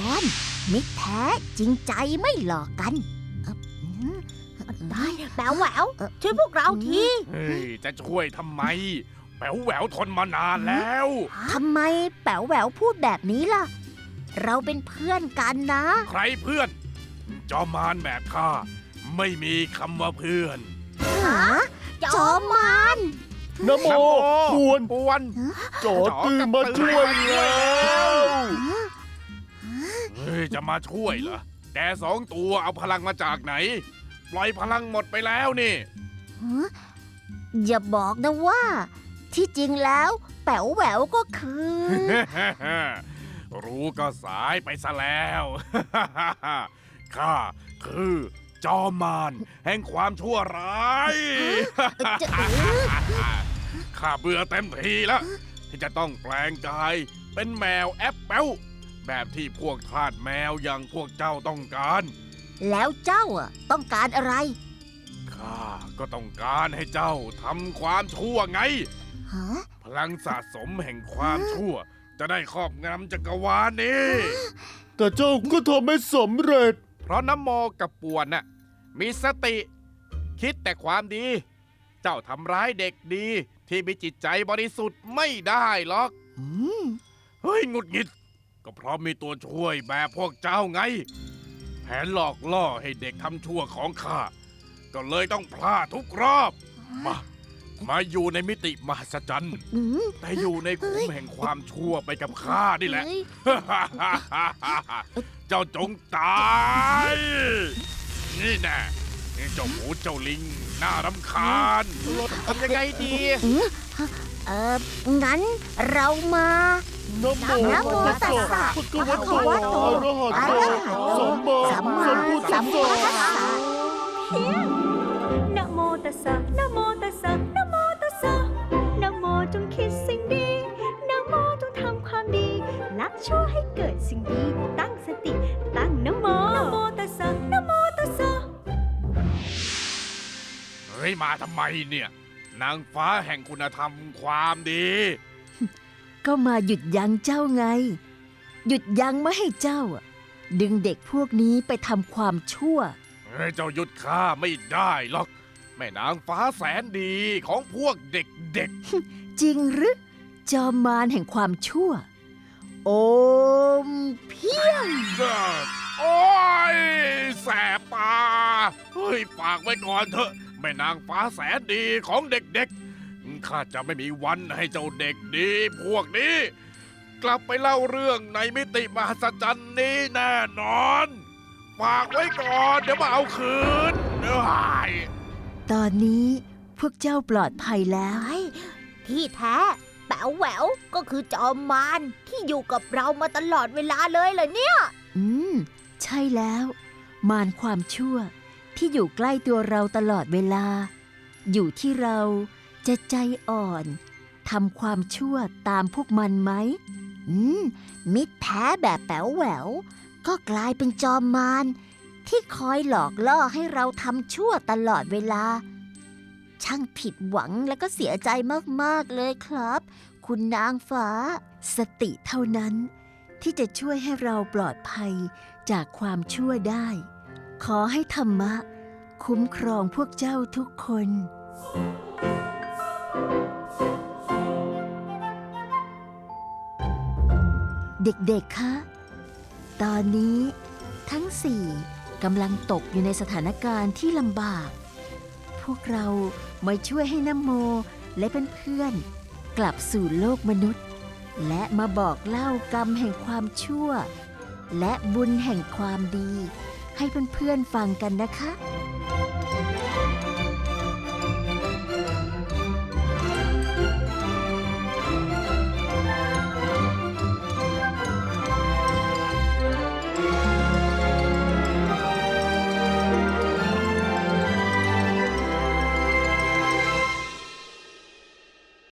อนมิตรแท้จริงใจไม่หลอกกันเอ่ออืมได้แป๋วแหววช่วยพวกเราทีเฮ้ยจะช่วยทำไม แป๋วแหววทนมานานแล้วทำไมแป๋วแหววพูดแบบนี้ล่ะ เราเป็นเพื่อนกันนะ ใครเพื่อน จอมมารแบบข้าไม่มีคำว่าเพื่อนหาจอมมารนะโมปวนปวนจอตื่นมาช่วยแล้วเฮ้ยจะมาช่วยเหรอแต่สองตัวเอาพลังมาจากไหน ปล่อยพลังหมดไปแล้วนี่อย่าบอกนะว่า ที่จริงแล้ว แป๋วแหววก็คือ รู้ก็สายไปซะแล้ว ข้าคือจอมมารแห่งความชั่วร้าย จะเออข้าเบื่อเต็มทีแล้ว ที่จะต้องแปลงกาย เป็นแมวแอปเปิล แบบที่พวกทาสแมวอย่างพวกเจ้าต้องการ แล้วเจ้าอะต้องการอะไร ข้าก็ต้องการให้เจ้าทำความชั่วไง ฮะ พลังสะสมแห่งความชั่ว จะได้ครอบงำจักรวาลนี้ แต่เจ้าก็ทำไม่สำเร็จ เพราะน้ำโมกับปวนน่ะมีสติ คิดแต่ความดี เจ้าทำร้ายเด็กดีที่มีจิตใจบริสุทธิ์ไม่ได้หรอกอืมเฮ้ยหงุดหงิด ก็เพราะมีตัวช่วยแบบพวกเจ้าไง แผนหลอกล่อให้เด็กทำชั่วของข้า ก็เลยต้องพลาดทุกรอบ มา มาอยู่ในมิติมหัศจรรย์อืมแต่อยู่ในขุมแห่งความชั่วไปกับข้านี่แหละเฮ้ย เจ้าจงตาย นี่แน่เจ้าหมูเจ้าลิง น่ารำคาญ ทำยังไงดี เอองั้นเรามา นะโมนะโมตัสสะภะคะวะโตอะระหะอะโตรหะโตสัมมาสัมมาพุทธัมสพุทสะธัสสะนะโมตัสสะนะโมตัสสะนะโมตัสสะนะโมจงคิดสิ่งดีนะโมจงทำความดีละชั่วให้เกิดสิ่งดี ตั้งสติ ตั้งนะโมนะโมตัสสะนะโมตัสสะเฮ้ยมาทำไมเนี่ย นางฟ้าแห่งคุณธรรมความดี ก็มาหยุดยั้งเจ้าไง หยุดยั้งไม่ให้เจ้าอะดึงเด็กพวกนี้ไปทำความชั่ว เฮ้ยเจ้าหยุดข้าไม่ได้หรอก แม่นางฟ้าแสนดีของพวกเด็กจริงหรือจอมมารแห่งความชั่ว โอมเพียง ๆเอ้อโอ้ยแสบตาเฮ้ยฝากไว้ก่อนเถอะ แม่นางฟ้าแสนดีของเด็กๆ ข้าจะไม่มีวันให้เจ้าเด็กดีพวกนี้ กลับไปเล่าเรื่องในมิติมหัศจรรย์นี้แน่นอน ฝากไว้ก่อนเดี๋ยวมาเอาคืนเดี๋ยวหาย ตอนนี้พวกเจ้าปลอดภัยแล้ว ที่แท้แป๋วแหววก็คือจอมมารที่อยู่กับเรามาตลอดเวลาเลยเหรอเนี่ย อืม ใช่แล้ว มารความชั่วที่อยู่ใกล้ตัวเราตลอดเวลา อยู่ที่เรา จะใจอ่อนทำความชั่วตามพวกมันไหม อืม มิตรแท้แบบแป๋วแหวว ก็กลายเป็นจอมมารที่คอยหลอกล่อให้เราทำชั่วตลอดเวลา ช่างผิดหวังและก็เสียใจมาก ๆ เลยครับ คุณนางฟ้า สติเท่านั้น ที่จะช่วยให้เราปลอดภัยจากความชั่วได้ ขอให้ธรรมะ คุ้มครองพวกเจ้าทุกคน เด็กๆ คะ ตอนนี้ทั้งสี่กำลังตกอยู่ในสถานการณ์ที่ลำบาก พวกเรามาช่วยให้น้ำโมและเพื่อนๆกลับสู่โลกมนุษย์ และมาบอกเล่ากรรมแห่งความชั่ว และบุญแห่งความดี ให้เพื่อนๆฟังกันนะคะ